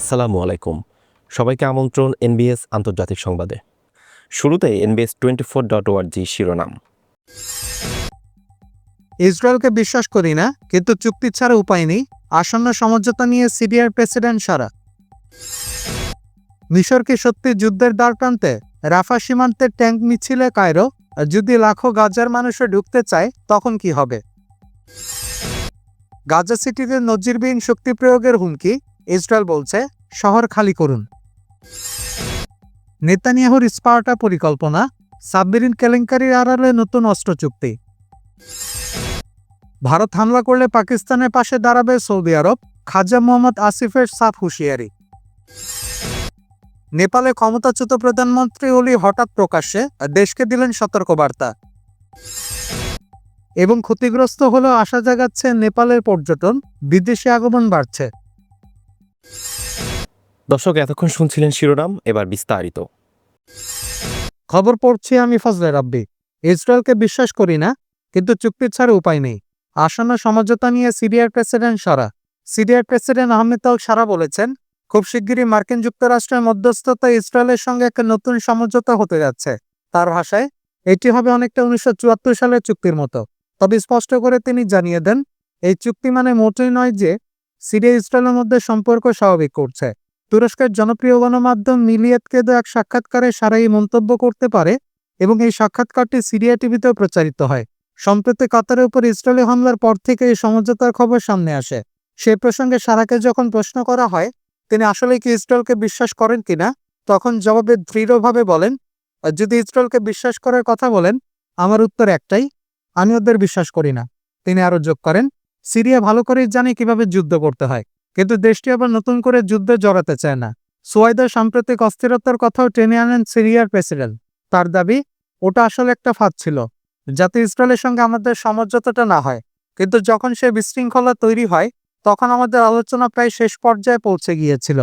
আসসালামু আলাইকুম। সবাইকে আমন্ত্রণ এনবিএস আন্তর্জাতিক সংবাদে। শুরুতে এনবিএস টোয়েন্টি ফোর ডট ওয়ার্জি শিরোনাম। ইসরায়েলকে বিশ্বাস করি না, কিন্তু চুক্তি ছাড়া উপায় নেই, আসন্ন সমঝোতা নিয়ে সিরিয়ার প্রেসিডেন্ট সারা। মিশরকে সত্যি যুদ্ধের দ্বার প্রান্তে, রাফা সীমান্তের ট্যাঙ্ক মিছিলে কায়রো, যদি লাখো গাজার মানুষে ঢুকতে চায়, তখন কি হবে? গাজা সিটিতে নজিরবিহীন শক্তি প্রয়োগের হুমকি ইসরায়েল বলছে, শহর খালি করুন। নেতানিয়াহুর স্পার্টা পরিকল্পনা, সাবমেরিন কেলেঙ্কারির আড়ালে নতুন অস্ত্র চুক্তি। ভারত হামলা করলে পাকিস্তানের পাশে দাঁড়াবে সৌদি আরব, খাজা মোহাম্মদ আসিফের সাফ হুঁশিয়ারি। নেপালে ক্ষমতাচ্যুত প্রধানমন্ত্রী ওলি হঠাৎ প্রকাশ্যে, দেশকে দিলেন সতর্কবার্তা। এবং ক্ষতিগ্রস্ত হলেও আশা জাগাচ্ছে নেপালের পর্যটন, বিদেশি আগমন বাড়ছে। দর্শক, এতক্ষণ শুনছিলেন শিরোনাম, এবার বিস্তারিত। খবর পড়ছি আমি ফজলে রাব্বি। ইসরায়েলকে বিশ্বাস করি না, কিন্তু চুক্তি ছাড়া উপায় নেই। আসন্ন সমঝোতা নিয়ে সিরিয়ার প্রেসিডেন্ট সারা। সিরিয়ার প্রেসিডেন্ট আহমেদ আল সারা বলেছেন, খুব শিগগিরই মার্কিন যুক্তরাষ্ট্রের মধ্যস্থতায় ইসরায়েলের সঙ্গে একটা নতুন সমঝোতা হতে যাচ্ছে। তার ভাষায়, এটি হবে অনেকটা উনিশশো চুয়াত্তর সালের চুক্তির মতো। তবে স্পষ্ট করে তিনি জানিয়ে দেন, এই চুক্তি মানে মোটেই নয় যে সিরিয়া ইসরায়েলের মধ্যে সম্পর্ক স্বাভাবিক করছে। তুরস্কের জনপ্রিয় গণমাধ্যম মিলিয়েতকে এক সাক্ষাৎকারে সারা এই মন্তব্য করতে পারে এবং এই সাক্ষাৎকারটি সিরিয়া টিভিতেও প্রচারিত হয়। সম্প্রতি কাতারের উপর ইসরায়েলি হামলার পর থেকে এই সমঝোতার খবর সামনে আসে। সে প্রসঙ্গে সারাকে যখন প্রশ্ন করা হয়, তিনি আসলে কি ইসরায়েলকে বিশ্বাস করেন কিনা তখন জবাবে দৃঢ়ভাবে বলেন "আর যদি ইসরায়েলকে বিশ্বাস করার কথা বলেন, আমার উত্তর একটাই, আমি ওদের বিশ্বাস করি না। তিনি আরও যোগ করেন সিরিয়া ভালো করেই জানে কীভাবে যুদ্ধ করতে হয়, কিন্তু দেশটি আবার নতুন করে যুদ্ধে জড়াতে চায় না। সোয়াইদার সাম্প্রতিক অস্থিরতার কথাও টেনে আনেন সিরিয়ার প্রেসিডেন্ট। তার দাবি, ওটা আসলে একটা ফাঁদ ছিল, যাতে ইসরায়েলের সঙ্গে আমাদের সমঝোতাটা না হয়। কিন্তু যখন সে বিশৃঙ্খলা তৈরি হয়, তখন আমাদের আলোচনা প্রায় শেষ পর্যায়ে পৌঁছে গিয়েছিল।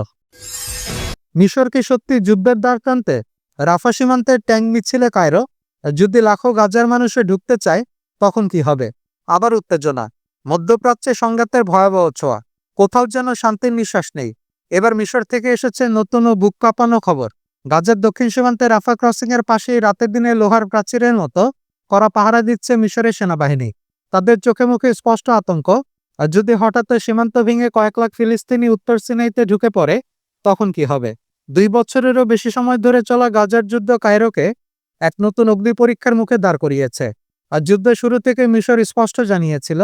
মিশরকে সত্যি যুদ্ধের দ্বার প্রান্তে রাফা সীমান্তের ট্যাঙ্ক মিছিলে কায়রো, যদি লাখো গাজার মানুষে ঢুকতে চায়, তখন কি হবে? আবার উত্তেজনা। মধ্যপ্রাচ্যে সংঘাতের ভয়াবহ ছোঁয়া। কোথাও যেন শান্তির নিঃশ্বাস নেই। এবার মিশর থেকে এসেছে নতুন ও বুক কাঁপানো খবর। গাজার দক্ষিণ সীমান্তে রাফা ক্রসিং এর পাশেই রাতের দিনে লোহার প্রাচীরের মতো করা পাহারা দিচ্ছে মিশরের সেনাবাহিনী। তাদের চোখে মুখে স্পষ্ট আতঙ্ক। আর যদি হঠাৎ সীমান্ত ভেঙে কয়েক লাখ ফিলিস্তিনি উত্তর সিনাইতে ঢুকে পড়ে, তখন কি হবে? দুই বছরেরও বেশি সময় ধরে চলা গাজার যুদ্ধ কায়রোকে এক নতুন অগ্নি পরীক্ষার মুখে দাঁড় করিয়েছে। আর যুদ্ধ শুরু থেকে মিশর স্পষ্ট জানিয়েছিল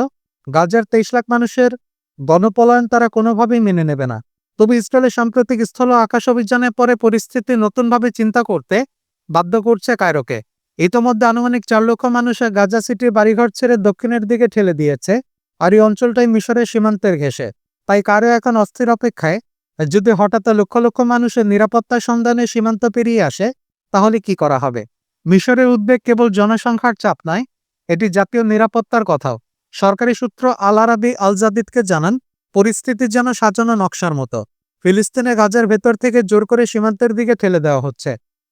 গাজার তেইশ লাখ মানুষের গণপলায়ন তারা কোনোভাবেই মেনে নেবে না। তবে ইসরায়েলের সাম্প্রতিক স্থল আকাশ অভিযানের পরে পরিস্থিতি নতুনভাবে চিন্তা করতে বাধ্য করছে কায়রোকে। ইতোমধ্যে আনুমানিক চার লক্ষ মানুষের গাজা সিটির বাড়িঘর ছেড়ে দক্ষিণের দিকে ঠেলে দিয়েছে আর এই অঞ্চলটাই মিশরের সীমান্তের ঘেঁষে। তাই কারও এখন অস্থির অপেক্ষায়, যদি হঠাৎ লক্ষ লক্ষ মানুষের নিরাপত্তার সন্ধানে সীমান্ত পেরিয়ে আসে, তাহলে কি করা হবে? মিশরের উদ্বেগ কেবল জনসংখ্যার চাপ নয়, এটি জাতীয় নিরাপত্তার কথাও। সরকারি সূত্র আল আরাবি আল জাদিদকে জানান, পরিস্থিতি যেন সাজানো নকশার মতো। ফিলিস্তিনে গাজার ভেতর থেকে জোর করে সীমান্তের দিকে ঠেলে দেওয়া হচ্ছে।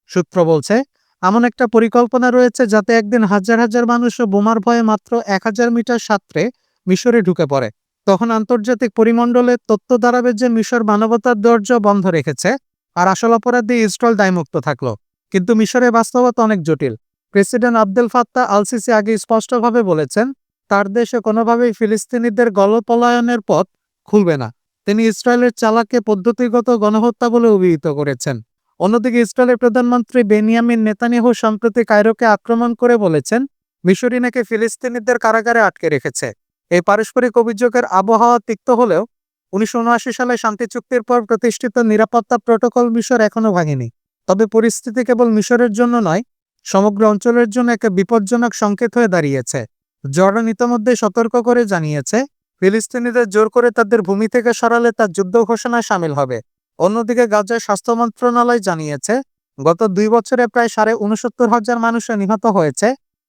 সূত্র বলছে, এমন একটা পরিকল্পনা রয়েছে যাতে একদিন হাজার হাজার মানুষ বোমার ভয়ে মাত্র এক হাজার মিটার সাঁতরে মিশরে ঢুকে পড়ে। তখন আন্তর্জাতিক পরিমণ্ডলে তথ্য দাঁড়াবে যে মিশর মানবতার দরজা বন্ধ রেখেছে, আর আসল অপরাধী ইসরায়েল দায়মুক্ত থাকল। কিন্তু মিশরের বাস্তবতা অনেক জটিল। প্রেসিডেন্ট আব্দুল ফাত্তা আলসিসি আগে স্পষ্টভাবে বলেছেন তার দেশে কোনোভাবেই ফিলিস্তিনিদের গলপলায়নের পথ খুলবে না। তিনি ইসরায়েলের চালাকে পদ্ধতিগত গণহত্যা বলে অভিহিত করেছেন। অন্যদিকে ইসরায়েলের প্রধানমন্ত্রী বেনিয়ামিন নেতানিয়াহু সম্প্রতি কায়রোকে আক্রমণ করে বলেছেন মিশরি নাকি ফিলিস্তিনিদের কারাগারে আটকে রেখেছে। এই পারস্পরিক অভিযোগের আবহাওয়া তিক্ত হলেও উনিশশো উনআশি সালে শান্তি চুক্তির পর প্রতিষ্ঠিত নিরাপত্তা প্রোটোকল মিশর এখনও ভাঙেনি। তবে পরিস্থিতি কেবল মিশরের জন্য নয়, সমগ্র অঞ্চলের জন্য একটা বিপজ্জনক সংকেত হয়ে দাঁড়িয়েছে। জর্ডান ইতোমধ্যে সতর্ক করে জানিয়েছে, ফিলিস্তিনিদের জোর করে তাদের ভূমি থেকে সরালে তার যুদ্ধ ঘোষণায় সামিল হবে। অন্যদিকে গাজার স্বাস্থ্য মন্ত্রণালয় জানিয়েছে, গত দুই বছরে প্রায় সাড়ে উনসত্তর হাজার মানুষ নিহত হয়েছে,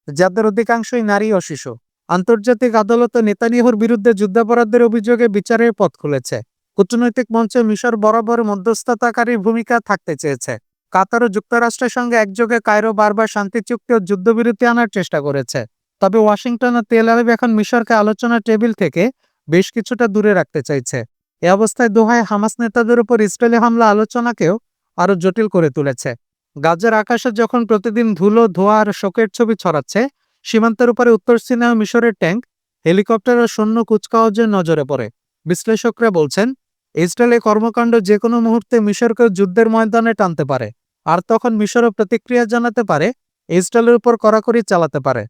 যাদের অধিকাংশই নারী ও শিশু। আন্তর্জাতিক আদালত নেতানিয়াহুর বিরুদ্ধে যুদ্ধাপরাধের অভিযোগে বিচারের পথ খুলেছে। কূটনৈতিক মঞ্চে মিশর বরাবর মধ্যস্থতাকারীর ভূমিকা থাকতে চেয়েছে। কাতার ও যুক্তরাষ্ট্রের সঙ্গে একযোগে কায়রো বারবার শান্তি চুক্তি ও যুদ্ধবিরতি আনার চেষ্টা করেছে। তবে ওয়াশিংটন ও তেল আবিব এখন মিশরকে আলোচনা টেবিল থেকে বেশ কিছুটা দূরে রাখতে চাইছে। এ অবস্থায় দোহায় হামাস নেতাদের উপর ইসরায়েলি হামলা আলোচনাকেও আরও জটিল করে তুলেছে। গাজার আকাশে যখন প্রতিদিন ধুলো, ধোঁয়া আর শোকের ছবি ছড়াচ্ছে, সীমান্তের উপরে উত্তর সিনায় মিশরের ট্যাঙ্ক, হেলিকপ্টার ও সৈন্য কুচকাওয়াজের নজরে পড়ে। বিশ্লেষকরা বলছেন ইসরায়েলের কর্মকাণ্ড যে কোনো মুহূর্তে মিশরকে যুদ্ধের ময়দানে টানতে পারে, আর তখন মিশরও প্রতিক্রিয়া জানাতে পারে, ইসরায়েলের উপর কড়াকড়ি চালাতে পারে।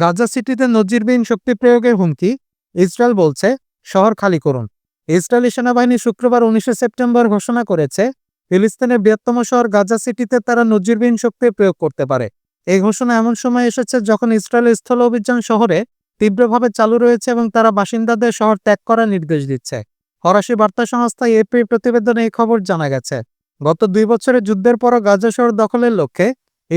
গাজা সিটিতে নজিরবিহীন শক্তি প্রয়োগের হুমকি, ইসরায়েল বলছে, শহর খালি করুন। ইসরায়েলি সেনাবাহিনী শুক্রবার উনিশে সেপ্টেম্বর ঘোষণা করেছে, ফিলিস্তিনের বৃহত্তম শহর গাজা সিটিতে তারা নজিরবিহীন শক্তি প্রয়োগ করতে পারে। এই ঘোষণা এমন সময় এসেছে যখন ইসরায়েলের স্থল অভিযান শহরে তীব্রভাবে চালু রয়েছে এবং তারা বাসিন্দাদের শহর ত্যাগ করার নির্দেশ দিচ্ছে। ফরাসি বার্তা সংস্থা এপি প্রতিবেদনে এই খবর জানা গেছে। গত দুই বছরের যুদ্ধের পরও গাজা শহর দখলের লক্ষ্যে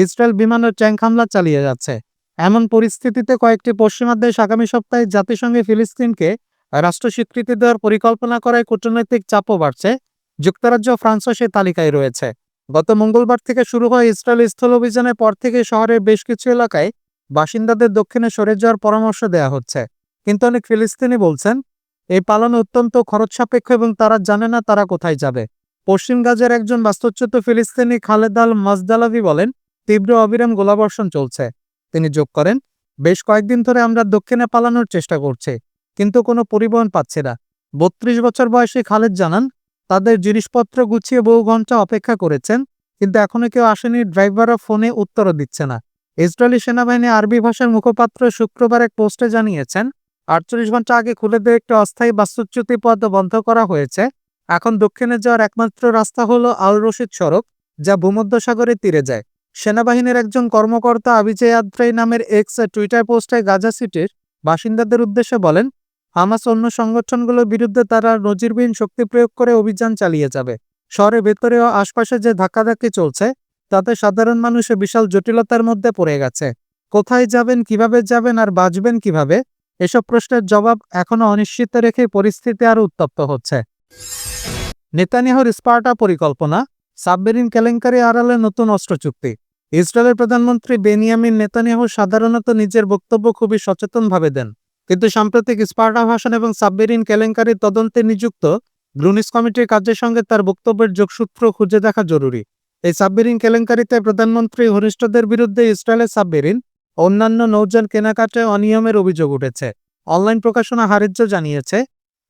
ইসরায়েল বিমানের ট্যাঙ্ক হামলা চালিয়ে যাচ্ছে। এমন পরিস্থিতিতে কয়েকটি পশ্চিমা দেশ আগামী সপ্তাহে জাতিসংঘে ফিলিস্তিনকে রাষ্ট্র স্বীকৃতি দেওয়ার পরিকল্পনা করায় কূটনৈতিক চাপও বাড়ছে। যুক্তরাজ্য ফ্রান্সও সে তালিকায় রয়েছে। গত মঙ্গলবার থেকে শুরু হয় ইসরায়েল স্থল অভিযানের পর থেকে শহরের বেশ কিছু এলাকায় বাসিন্দাদের দক্ষিণে সরে যাওয়ার পরামর্শ দেওয়া হচ্ছে। কিন্তু অনেক ফিলিস্তিনি বলছেন, এই পালন অত্যন্ত খরচ সাপেক্ষ এবং তারা জানে না তারা কোথায় যাবে। পশ্চিম গাজের একজন বাস্তুচ্যুত ফিলিস্তিনি খালেদ আল মাজদালাভি বলেন তীব্র অবিরাম গোলাবর্ষণ চলছে। তিনি যোগ করেন, বেশ কয়েকদিন ধরে আমরা দক্ষিণে পালানোর চেষ্টা করছি, কিন্তু কোনো পরিবহন পাচ্ছি না। বত্রিশ বছর বয়সী খালেদ জানান, তাদের জিনিসপত্র গুছিয়ে বহু ঘণ্টা অপেক্ষা করেছেন, কিন্তু এখনও কেউ আসেনি ড্রাইভারও ফোনে উত্তরও দিচ্ছে না। ইসরায়েলি সেনাবাহিনী আরবি ভাষার মুখপাত্র শুক্রবার এক পোস্টে জানিয়েছেন, আটচল্লিশ ঘণ্টা আগে খুলে দেওয়া একটি অস্থায়ী বাস্তুচ্যুতি পথ বন্ধ করা হয়েছে। এখন দক্ষিণে যাওয়ার একমাত্র রাস্তা হলো আল রশিদ সড়ক, যা ভূমধ্যসাগরের তীরে যায়। সেনাবাহিনীর একজন কর্মকর্তা আবিজয় আদ্রাই নামের এক্স টুইটার পোস্টে গাজা সিটির বাসিন্দাদের উদ্দেশ্যে বলেন, হামাস অন্য সংগঠনগুলোর বিরুদ্ধে তারা নজিরবিহীন শক্তি প্রয়োগ করে অভিযান চালিয়ে যাবে। শহরের ভেতরে ও আশপাশে যে ধাক্কাধাক্কি চলছে, তাতে সাধারণ মানুষে বিশাল জটিলতার মধ্যে পড়ে গেছে। কোথায় যাবেন, কীভাবে যাবেন আর বাঁচবেন কীভাবে, এসব প্রশ্নের জবাব এখনও অনিশ্চিত রেখে পরিস্থিতি আরও উত্তপ্ত হচ্ছে। নেতানিয়াহুর স্পার্টা পরিকল্পনা, সাবমেরিন কেলেঙ্কারি আড়ালে নতুন অস্ত্র চুক্তি ইসরায়েলের প্রধানমন্ত্রী বেনিয়ামিন নেতানিয়াহু সাধারণত নিজের বক্তব্য খুবই সচেতনভাবে দেন। কিন্তু সাম্প্রতিক স্পার্টা ভাষণ এবং সাবমেরিন কেলেঙ্কারির তদন্তে নিযুক্ত গ্রুনিস কমিটির কাজের সঙ্গে তার বক্তব্যের যোগসূত্র খুঁজে দেখা জরুরি। এই সাবমেরিন কেলেঙ্কারিতে প্রধানমন্ত্রী ঘনিষ্ঠদের বিরুদ্ধে ইসরায়েলের সাবমেরিন অন্যান্য নৌযান কেনাকাটায় অনিয়মের অভিযোগ উঠেছে। অনলাইন প্রকাশনা হারিজ্য জানিয়েছে,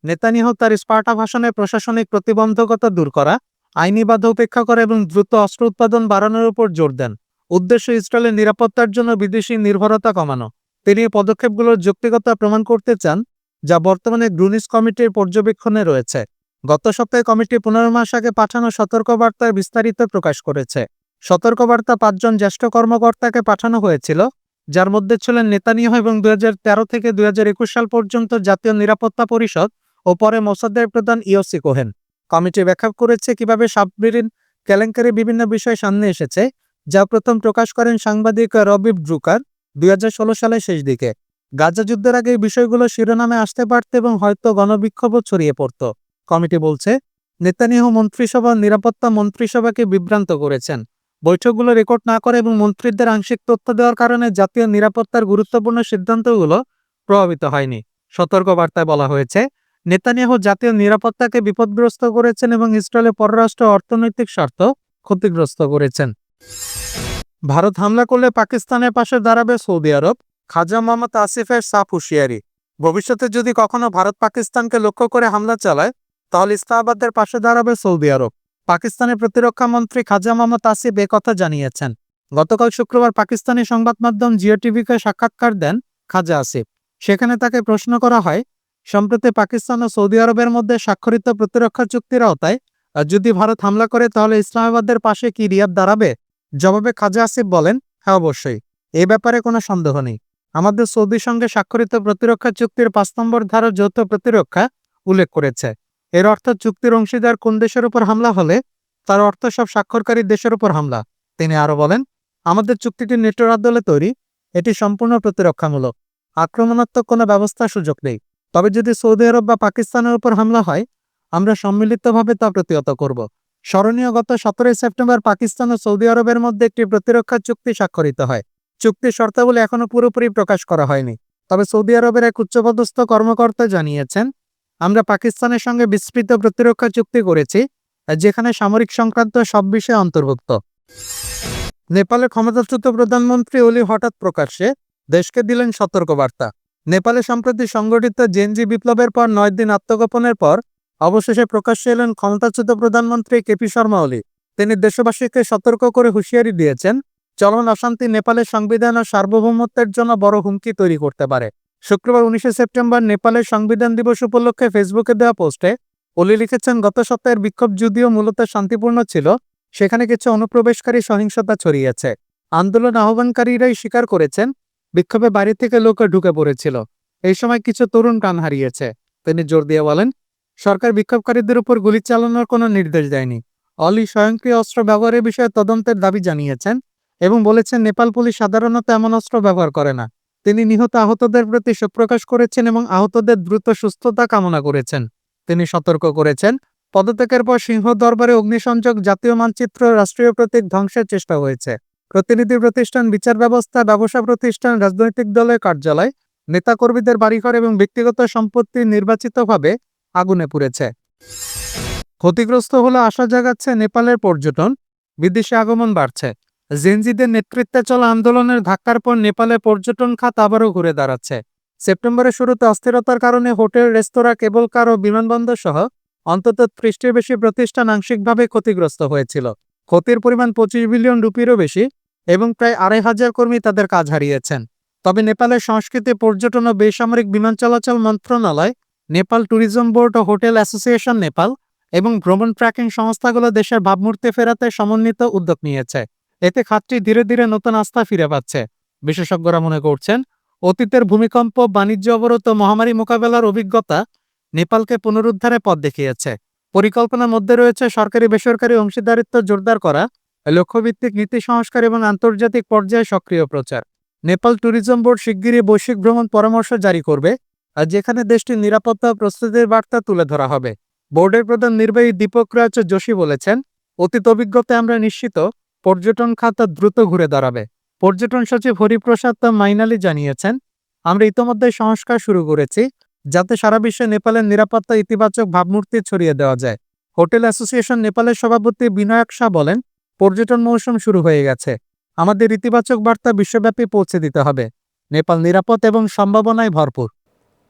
নেতানিয়াহু তার স্পার্টা ভাষণে প্রশাসনিক প্রতিবন্ধকতা দূর করা, আইনি বাধা উপেক্ষা করা এবং দ্রুত অস্ত্র উৎপাদন বাড়ানোর উপর জোর দেন। উদ্দেশ্য ইসরায়েলের নিরাপত্তার জন্য বিদেশি নির্ভরতা কমানো। তিনি এই পদক্ষেপগুলোর যৌক্তিকতা প্রমাণ করতে চান, যা বর্তমানে গ্রুনিস কমিটির পর্যবেক্ষণে রয়েছে। গত সপ্তাহে কমিটি পনেরো মাস আগে পাঠানো সতর্কবার্তায় বিস্তারিত প্রকাশ করেছে। সতর্কবার্তা পাঁচজন জ্যেষ্ঠ কর্মকর্তাকে পাঠানো হয়েছিল, যার মধ্যে ছিলেন নেতানিয়াহু এবং দুই হাজার তেরো থেকে দুই হাজার একুশ সাল পর্যন্ত জাতীয় নিরাপত্তা পরিষদ ও পরে মোসাদ্দের প্রধান ইওসি কোহেন। কমিটি ব্যাখ্যা করেছে কীভাবে সাবমেরিন কেলেঙ্কারি বিভিন্ন বিষয় সামনে এসেছে যা প্রথম প্রকাশ করেন সাংবাদিক রবিব ড্রুকার দুই হাজার ষোলো সালের শেষ দিকে। গাজা যুদ্ধের আগে এই বিষয়গুলো শিরোনামে আসতে পারত এবং হয়তো গণবিক্ষোভও ছড়িয়ে পড়ত। কমিটি বলছে, নেতানিয়াহু মন্ত্রিসভা নিরাপত্তা মন্ত্রিসভাকে বিভ্রান্ত করেছেন। বৈঠকগুলো রেকর্ড না করে এবং মন্ত্রীদের আংশিক তথ্য দেওয়ার কারণে জাতীয় নিরাপত্তার গুরুত্বপূর্ণ সিদ্ধান্তগুলো প্রভাবিত হয়নি। সতর্কবার্তায় বলা হয়েছে, নেতানিয়াহু জাতীয় নিরাপত্তাকে বিপদগ্রস্ত করেছেন এবং ইসরায়েলের পররাষ্ট্র অর্থনৈতিক স্বার্থ ক্ষতিগ্রস্ত করেছেন। ভারত হামলা করলে পাকিস্তানের পাশে দাঁড়াবে সৌদি আরব, খাজা মোহাম্মদ আসিফের সাফ হুঁশিয়ারি। ভবিষ্যতে যদি কখনো ভারত পাকিস্তানকে লক্ষ্য করে হামলা চালায়, তাহলে ইসলামাবাদের পাশে দাঁড়াবে সৌদি আরব। পাকিস্তানের প্রতিরক্ষা মন্ত্রী খাজা মোহাম্মদ আসিফ কথা জানিয়েছেন। গতকাল শুক্রবার পাকিস্তানি সংবাদ মাধ্যম জিও টিভিকে সাক্ষাৎকার দেন খাজা আসিফ। সেখানে তাকে প্রশ্ন করা হয়, সম্প্রতি পাকিস্তান ও সৌদি আরবের মধ্যে স্বাক্ষরিত প্রতিরক্ষা চুক্তির আওতায় যদি ভারত হামলা করে, তাহলে ইসলামাবাদের পাশে কি রিয়াদ দাঁড়াবে? জবাবে খাজা আসিফ বলেন হ্যাঁ অবশ্যই। এ ব্যাপারে কোনো সন্দেহ নেই। আমাদের সৌদির সঙ্গে স্বাক্ষরিত প্রতিরক্ষা চুক্তির পাঁচ নম্বর ধারা যৌথ প্রতিরক্ষা উল্লেখ করেছে। এর অর্থ চুক্তির অংশীদার কোন দেশের উপর হামলা হলে তার অর্থ সব স্বাক্ষরকারী দেশের উপর হামলা। তিনি আরও বলেন, আমাদের চুক্তিটি নেটোর আদলে তৈরি, এটি সম্পূর্ণ প্রতিরক্ষামূলক। আক্রমণাত্মক কোনো ব্যবস্থার সুযোগ নেই। তবে যদি সৌদি আরব বা পাকিস্তানের উপর হামলা হয়, আমরা সম্মিলিতভাবে তা প্রতিহত করব। স্মরণীয় গত সতেরোই সেপ্টেম্বর পাকিস্তান ও সৌদি আরবের মধ্যে একটি প্রতিরক্ষা চুক্তি স্বাক্ষরিত হয়। চুক্তির শর্তাবলী এখনও পুরোপুরি প্রকাশ করা হয়নি। তবে সৌদি আরবের এক উচ্চপদস্থ কর্মকর্তা জানিয়েছেন, আমরা পাকিস্তানের সঙ্গে বিস্তৃত প্রতিরক্ষা চুক্তি করেছি, যেখানে সামরিক সংক্রান্ত সব বিষয় অন্তর্ভুক্ত। নেপালের ক্ষমতাচ্যুত প্রধানমন্ত্রী ওলি হঠাৎ প্রকাশ্যে দেশকে দিলেন সতর্কবার্তা। নেপালে সম্প্রতি সংগঠিত জেনজি বিপ্লবের পর নয় দিন আত্মগোপনের পর অবশেষে প্রকাশ্যে এলেন ক্ষমতাচ্যুত প্রধানমন্ত্রী কেপি শর্মা ওলি। তিনি দেশবাসীকে সতর্ক করে হুঁশিয়ারি দিয়েছেন চলন অশান্তি নেপালের সংবিধান ও সার্বভৌমত্বের জন্য বড় হুমকি তৈরি করতে পারে। শুক্রবার উনিশে সেপ্টেম্বর নেপালের সংবিধান দিবস উপলক্ষে ফেসবুকে দেওয়া পোস্টে ওলি লিখেছেন, গত সপ্তাহের বিক্ষোভ যদিও মূলত শান্তিপূর্ণ ছিল, সেখানে কিছু অনুপ্রবেশকারী সহিংসতা ছড়িয়েছে। আন্দোলন আহ্বানকারীরাই স্বীকার করেছেন, বিক্ষোভে বাড়ি থেকে লোক ঢুকে পড়েছিল। এই সময় কিছু তরুণ প্রাণ হারিয়েছে। তিনি জোর দিয়ে বলেন সরকার বিক্ষোভকারীদের উপর গুলি চালানোর কোনো নির্দেশ দেয়নি। অলি স্বয়ংক্রিয় অস্ত্র ব্যবহারের বিষয়ে তদন্তের দাবি জানিয়েছেন এবং বলেছেন, নেপাল পুলিশ সাধারণত এমন অস্ত্র ব্যবহার করে না। তিনি নিহত আহতদের প্রতি শোক প্রকাশ করেছেন এবং আহতদের দ্রুত সুস্থতা কামনা করেছেন। তিনি সতর্ক করেছেন, পদত্যাগের পর সিংহ দরবারে অগ্নিসংযোগ জাতীয় মানচিত্র রাষ্ট্রীয় প্রতীক ধ্বংসের চেষ্টা হয়েছে। প্রতিনিধি প্রতিষ্ঠান বিচার ব্যবস্থা, ব্যবসা প্রতিষ্ঠান, রাজনৈতিক দলের কার্যালয়, নেতাকর্মীদের বাড়িঘর এবং ব্যক্তিগত সম্পত্তি নির্বাচিতভাবে আগুনে পুড়েছে। ক্ষতিগ্রস্ত হলে আশা জাগাচ্ছে নেপালের পর্যটন, বিদেশি আগমন বাড়ছে। জেনজিদের নেতৃত্বে চলা আন্দোলনের ধাক্কার পর নেপালে পর্যটন খাত আবারও ঘুরে দাঁড়াচ্ছে। সেপ্টেম্বরের শুরুতে অস্থিরতার কারণে হোটেল, রেস্তোরাঁ, কেবল কার ও বিমানবন্দর সহ অন্তত ত্রিশটির বেশি প্রতিষ্ঠান আংশিকভাবে ক্ষতিগ্রস্ত হয়েছিল। ক্ষতির পরিমাণ পঁচিশ বিলিয়ন রুপিরও বেশি এবং প্রায় আড়াই হাজার কর্মী তাদের কাজ হারিয়েছেন। তবে নেপালের সংস্কৃতি, পর্যটন ও বেসামরিক বিমান চলাচল মন্ত্রণালয় নেপাল ট্যুরিজম বোর্ড ও হোটেল অ্যাসোসিয়েশন নেপাল এবং ভ্রমণ ট্র্যাকিং সংস্থাগুলো দেশের ভাবমূর্তি ফেরাতে সমন্বিত উদ্যোগ নিয়েছে। এতে খাতটি ধীরে ধীরে নতুন আস্থা ফিরে পাচ্ছে। বিশেষজ্ঞরা মনে করছেন, অতীতের ভূমিকম্প, বাণিজ্য অবরোধ ও মহামারী মোকাবেলার অভিজ্ঞতা নেপালকে পুনরুদ্ধারে পথ দেখিয়েছে। পরিকল্পনার মধ্যে রয়েছে সরকারি বেসরকারি অংশীদারিত্ব জোরদার করা, লক্ষ্যভিত্তিক নীতি সংস্কার এবং আন্তর্জাতিক পর্যায়ে সক্রিয় প্রচার। নেপাল ট্যুরিজম বোর্ড শিগগিরই বৈশ্বিক ভ্রমণ পরামর্শ জারি করবে। যেখানে দেশটির নিরাপত্তা প্রস্তুতির বার্তা তুলে ধরা হবে। বোর্ডের প্রধান নির্বাহী দীপক রাজ যোশী বলেছেন, অতীত অভিজ্ঞতায় আমরা নিশ্চিত, পর্যটন খাত দ্রুত ঘুরে দাঁড়াবে। পর্যটন সচিব হরিপ্রসাদ মাইনালি জানিয়েছেন, আমরা ইতোমধ্যে সংস্কার শুরু করেছি, যাতে সারা বিশ্বে নেপালের নিরাপত্তা ইতিবাচক ভাবমূর্তি ছড়িয়ে দেওয়া যায়। হোটেল অ্যাসোসিয়েশন নেপালের সভাপতি বিনায়ক শাহ বলেন, পর্যটন মৌসুম শুরু হয়ে গেছে। আমাদের ইতিবাচক বার্তা বিশ্বব্যাপী পৌঁছে দিতে হবে। নেপাল নিরাপদ এবং সম্ভাবনায় ভরপুর।